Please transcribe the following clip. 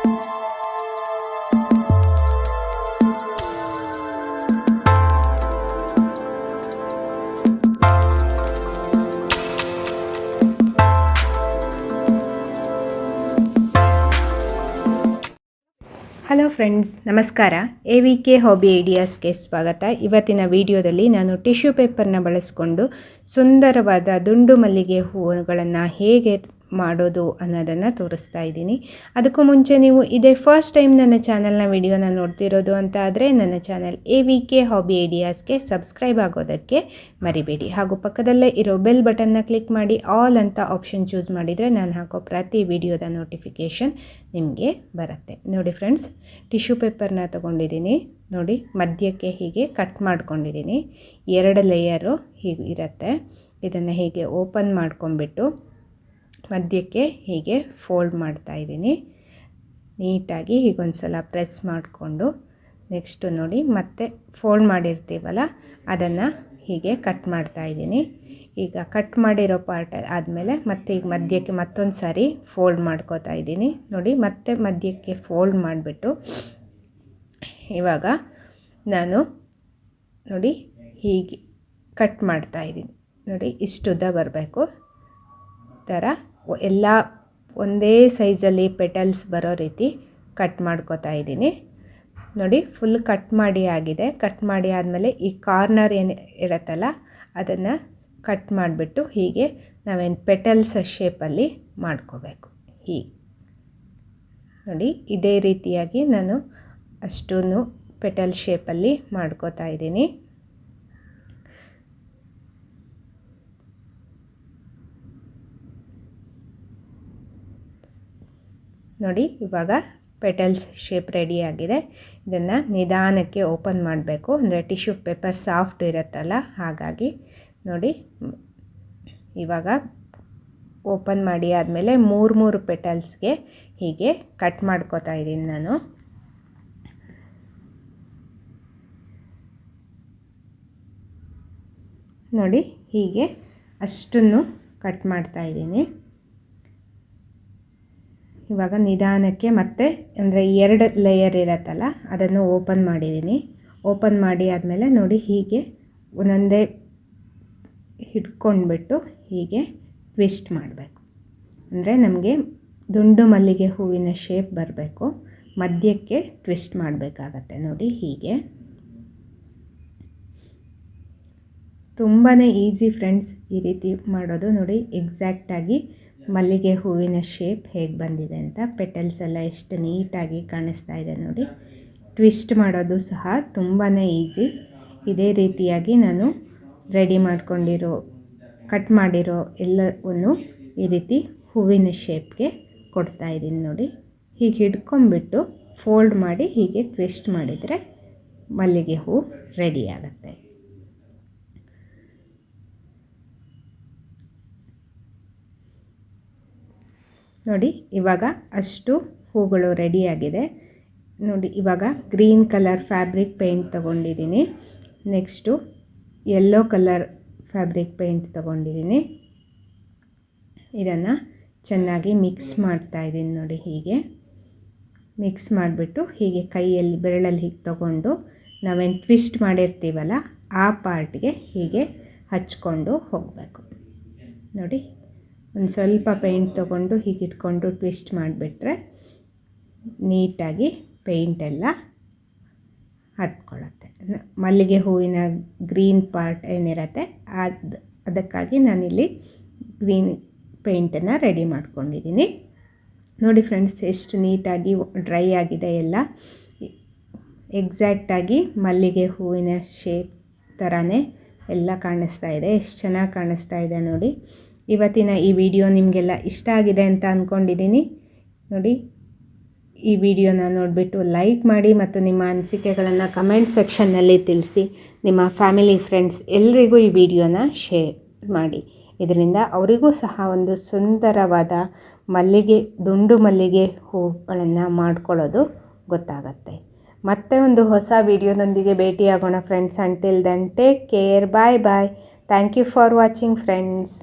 Hello friends ನಮಸ್ಕಾರ. A V K hobby ಐಡಿಯಾಸ್ಗೆ ಸ್ವಾಗತ. ಇವತ್ತಿನ ವಿಡಿಯೋದಲ್ಲಿ ನಾನು ಟಿಶ್ಯೂ ಪೇಪರ್ನ ಬಳಸಿಕೊಂಡು ಸುಂದರವಾದ ದುಂಡು ಮಲ್ಲಿಗೆ ಹೂವುಗಳನ್ನು ಹೇಗೆ ಮಾಡೋದು ಅನ್ನೋದನ್ನು ತೋರಿಸ್ತಾ ಇದ್ದೀನಿ. ಅದಕ್ಕೂ ಮುಂಚೆ ನೀವು ಇದೇ ಫಸ್ಟ್ ಟೈಮ್ ನನ್ನ ಚಾನಲ್ನ ವಿಡಿಯೋನ ನೋಡ್ತಿರೋದು ಅಂತ ಆದರೆ ನನ್ನ channel A V K hobby ಐಡಿಯಾಸ್ಗೆ subscribe ಆಗೋದಕ್ಕೆ ಮರಿಬೇಡಿ. ಹಾಗೂ ಪಕ್ಕದಲ್ಲೇ ಇರೋ ಬೆಲ್ ಬಟನ್ನ ಕ್ಲಿಕ್ ಮಾಡಿ ಆಲ್ ಅಂತ ಆಪ್ಷನ್ ಚೂಸ್ ಮಾಡಿದರೆ ನಾನು ಹಾಕೋ ಪ್ರತಿ ವಿಡಿಯೋದ ನೋಟಿಫಿಕೇಷನ್ ನಿಮಗೆ ಬರುತ್ತೆ. ನೋಡಿ ಫ್ರೆಂಡ್ಸ್ ಟಿಶ್ಯೂ ಪೇಪರ್ನ ತೊಗೊಂಡಿದ್ದೀನಿ. ನೋಡಿ, ಮಧ್ಯಕ್ಕೆ ಹೀಗೆ ಕಟ್ ಮಾಡ್ಕೊಂಡಿದ್ದೀನಿ. ಎರಡು ಲೇಯರು ಹೀಗೆ ಇರುತ್ತೆ. ಇದನ್ನು ಹೀಗೆ ಓಪನ್ ಮಾಡ್ಕೊಂಬಿಟ್ಟು ಮಧ್ಯಕ್ಕೆ ಹೀಗೆ ಫೋಲ್ಡ್ ಮಾಡ್ತಾ ಇದ್ದೀನಿ. ನೀಟಾಗಿ ಹೀಗೊಂದು ಸಲ ಪ್ರೆಸ್ ಮಾಡಿಕೊಂಡು ನೆಕ್ಸ್ಟು ನೋಡಿ ಮತ್ತೆ ಫೋಲ್ಡ್ ಮಾಡಿರ್ತೀವಲ್ಲ, ಅದನ್ನು ಹೀಗೆ ಕಟ್ ಮಾಡ್ತಾ ಇದ್ದೀನಿ. ಈಗ ಕಟ್ ಮಾಡಿರೋ ಪಾರ್ಟ್ ಆದಮೇಲೆ ಮತ್ತೆ ಈಗ ಮಧ್ಯಕ್ಕೆ ಮತ್ತೊಂದು ಸಾರಿ ಫೋಲ್ಡ್ ಮಾಡ್ಕೋತಾ ಇದ್ದೀನಿ. ನೋಡಿ ಮತ್ತೆ ಮಧ್ಯಕ್ಕೆ ಫೋಲ್ಡ್ ಮಾಡಿಬಿಟ್ಟು ಇವಾಗ ನಾನು ನೋಡಿ ಹೀಗೆ ಕಟ್ ಮಾಡ್ತಾ ಇದ್ದೀನಿ. ನೋಡಿ ಇಷ್ಟುದ್ದ ಬರಬೇಕು. ಥರ ಎಲ್ಲ ಒಂದೇ ಸೈಜಲ್ಲಿ ಪೆಟಲ್ಸ್ ಬರೋ ರೀತಿ ಕಟ್ ಮಾಡ್ಕೋತಾ ಇದ್ದೀನಿ. ನೋಡಿ, ಫುಲ್ ಕಟ್ ಮಾಡಿ ಆಗಿದೆ. ಕಟ್ ಮಾಡಿ ಆದಮೇಲೆ ಈ ಕಾರ್ನರ್ ಏನು ಇರುತ್ತಲ್ಲ, ಅದನ್ನು ಕಟ್ ಮಾಡಿಬಿಟ್ಟು ಹೀಗೆ ನಾವೇನು ಪೆಟಲ್ಸ್ ಶೇಪಲ್ಲಿ ಮಾಡ್ಕೋಬೇಕು. ಹೀಗೆ ನೋಡಿ, ಇದೇ ರೀತಿಯಾಗಿ ನಾನು ಅಷ್ಟೂ ಪೆಟಲ್ ಶೇಪಲ್ಲಿ ಮಾಡ್ಕೋತಾ ಇದ್ದೀನಿ. ನೋಡಿ, ಇವಾಗ ಪೆಟಲ್ಸ್ ಶೇಪ್ ರೆಡಿಯಾಗಿದೆ ಇದನ್ನು ನಿಧಾನಕ್ಕೆ ಓಪನ್ ಮಾಡಬೇಕು. ಅಂದರೆ ಟಿಶ್ಯೂ ಪೇಪರ್ ಸಾಫ್ಟ್ ಇರುತ್ತಲ್ಲ, ಹಾಗಾಗಿ ನೋಡಿ, ಇವಾಗ ಓಪನ್ ಮಾಡಿ ಆದಮೇಲೆ ಮೂರು ಮೂರು ಪೆಟಲ್ಸ್ಗೆ ಹೀಗೆ ಕಟ್ ಮಾಡ್ಕೋತಾ ಇದ್ದೀನಿ ನಾನು. ನೋಡಿ, ಹೀಗೆ ಅಷ್ಟನ್ನು ಕಟ್ ಮಾಡ್ತಾ ಇದ್ದೀನಿ. ಇವಾಗ ನಿಧಾನಕ್ಕೆ ಮತ್ತೆ ಅಂದರೆ ಎರಡು ಲೇಯರ್ ಇರತ್ತಲ್ಲ, ಅದನ್ನು ಓಪನ್ ಮಾಡಿದ್ದೀನಿ. ಓಪನ್ ಮಾಡಿ ಆದಮೇಲೆ ನೋಡಿ ಹೀಗೆ ಒಂದೊಂದೇ ಹಿಡ್ಕೊಂಡ್ಬಿಟ್ಟು ಹೀಗೆ ಟ್ವಿಸ್ಟ್ ಮಾಡಬೇಕು. ಅಂದರೆ ನಮಗೆ ದುಂಡು ಮಲ್ಲಿಗೆ ಹೂವಿನ ಶೇಪ್ ಬರಬೇಕು. ಮಧ್ಯಕ್ಕೆ ಟ್ವಿಸ್ಟ್ ಮಾಡಬೇಕಾಗತ್ತೆ ನೋಡಿ ಹೀಗೆ. ತುಂಬಾ ಈಸಿ ಫ್ರೆಂಡ್ಸ್ ಈ ರೀತಿ ಮಾಡೋದು ನೋಡಿ ಎಕ್ಸಾಕ್ಟಾಗಿ ಮಲ್ಲಿಗೆ ಹೂವಿನ ಶೇಪ್ ಹೇಗೆ ಬಂದಿದೆ ಅಂತ ಪೆಟಲ್ಸ್ ಎಲ್ಲ ಎಷ್ಟು ನೀಟಾಗಿ ಕಾಣಿಸ್ತಾ ಇದೆ ನೋಡಿ. ಟ್ವಿಸ್ಟ್ ಮಾಡೋದು ಸಹ ತುಂಬಾ ಈಸಿ ಇದೇ ರೀತಿಯಾಗಿ ನಾನು ರೆಡಿ ಮಾಡ್ಕೊಂಡಿರೋ ಕಟ್ ಮಾಡಿರೋ ಎಲ್ಲವನ್ನು ಈ ರೀತಿ ಹೂವಿನ ಶೇಪ್ಗೆ ಕೊಡ್ತಾ ಇದ್ದೀನಿ ನೋಡಿ. ಹೀಗೆ ಹಿಡ್ಕೊಂಬಿಟ್ಟು ಫೋಲ್ಡ್ ಮಾಡಿ ಹೀಗೆ ಟ್ವಿಸ್ಟ್ ಮಾಡಿದರೆ ಮಲ್ಲಿಗೆ ಹೂ ರೆಡಿ ಆಗುತ್ತೆ. ನೋಡಿ, ಇವಾಗ ಅಷ್ಟು ಹೂಗಳು ರೆಡಿಯಾಗಿದೆ ನೋಡಿ, ಇವಾಗ ಗ್ರೀನ್ ಕಲರ್ ಫ್ಯಾಬ್ರಿಕ್ ಪೇಂಟ್ ತೊಗೊಂಡಿದ್ದೀನಿ. Next yellow colour fabric paint ತೊಗೊಂಡಿದ್ದೀನಿ. ಇದನ್ನು ಚೆನ್ನಾಗಿ ಮಿಕ್ಸ್ ಮಾಡ್ತಾ ಇದ್ದೀನಿ ನೋಡಿ ಹೀಗೆ. ಮಿಕ್ಸ್ ಮಾಡಿಬಿಟ್ಟು ಹೀಗೆ ಕೈಯಲ್ಲಿ ಬೆರಳಲ್ಲಿ ಹೀಗೆ ತೊಗೊಂಡು ನಾವೇನು ಟ್ವಿಸ್ಟ್ ಮಾಡಿರ್ತೀವಲ್ಲ, ಆ ಪಾರ್ಟ್ಗೆ ಹೀಗೆ ಹಚ್ಕೊಂಡು ಹೋಗಬೇಕು. ನೋಡಿ. ಒಂದು ಸ್ವಲ್ಪ ಪೇಂಟ್ ತೊಗೊಂಡು ಹೀಗೆ ಇಟ್ಕೊಂಡು ಟ್ವಿಸ್ಟ್ ಮಾಡಿಬಿಟ್ರೆ ನೀಟಾಗಿ ಪೇಂಟೆಲ್ಲ ಹತ್ಕೊಳ್ಳುತ್ತೆ. ಮಲ್ಲಿಗೆ ಹೂವಿನ ಗ್ರೀನ್ ಪಾರ್ಟ್ ಏನಿರತ್ತೆ ಅದು, ಅದಕ್ಕಾಗಿ ನಾನಿಲ್ಲಿ ಗ್ರೀನ್ ಪೇಂಟನ್ನು ರೆಡಿ ಮಾಡ್ಕೊಂಡಿದ್ದೀನಿ. ನೋಡಿ ಫ್ರೆಂಡ್ಸ್ ಎಷ್ಟು ನೀಟಾಗಿ ಡ್ರೈ ಆಗಿದೆ ಎಲ್ಲ. ಎಕ್ಸಾಕ್ಟಾಗಿ ಮಲ್ಲಿಗೆ ಹೂವಿನ ಶೇಪ್ ಥರನೇ ಎಲ್ಲ ಕಾಣಿಸ್ತಾ ಇದೆ. ಎಷ್ಟು ಚೆನ್ನಾಗಿ ಕಾಣಿಸ್ತಾ ಇದೆ ನೋಡಿ. ಇವತ್ತಿನ ಈ ವಿಡಿಯೋ ನಿಮಗೆಲ್ಲ ಇಷ್ಟ ಆಗಿದೆ ಅಂತ ಅಂದ್ಕೊಂಡಿದ್ದೀನಿ ನೋಡಿ, ಈ ವಿಡಿಯೋನ ನೋಡಿಬಿಟ್ಟು ಲೈಕ್ ಮಾಡಿ ಮತ್ತು ನಿಮ್ಮ ಅನಿಸಿಕೆಗಳನ್ನು ಕಮೆಂಟ್ ಸೆಕ್ಷನ್ನಲ್ಲಿ ತಿಳಿಸಿ. ನಿಮ್ಮ ಫ್ಯಾಮಿಲಿ ಫ್ರೆಂಡ್ಸ್ ಎಲ್ರಿಗೂ ಈ ವಿಡಿಯೋನ ಶೇರ್ ಮಾಡಿ. ಇದರಿಂದ ಅವರಿಗೂ ಸಹ ಒಂದು ಸುಂದರವಾದ ಮಲ್ಲಿಗೆ, ದುಂಡು ಮಲ್ಲಿಗೆ ಹೂಗಳನ್ನು ಮಾಡ್ಕೊಳ್ಳೋದು ಗೊತ್ತಾಗತ್ತೆ. ಮತ್ತೆ ಒಂದು ಹೊಸ ವಿಡಿಯೋದೊಂದಿಗೆ ಭೇಟಿಯಾಗೋಣ friends until then take care bye bye thank you for watching friends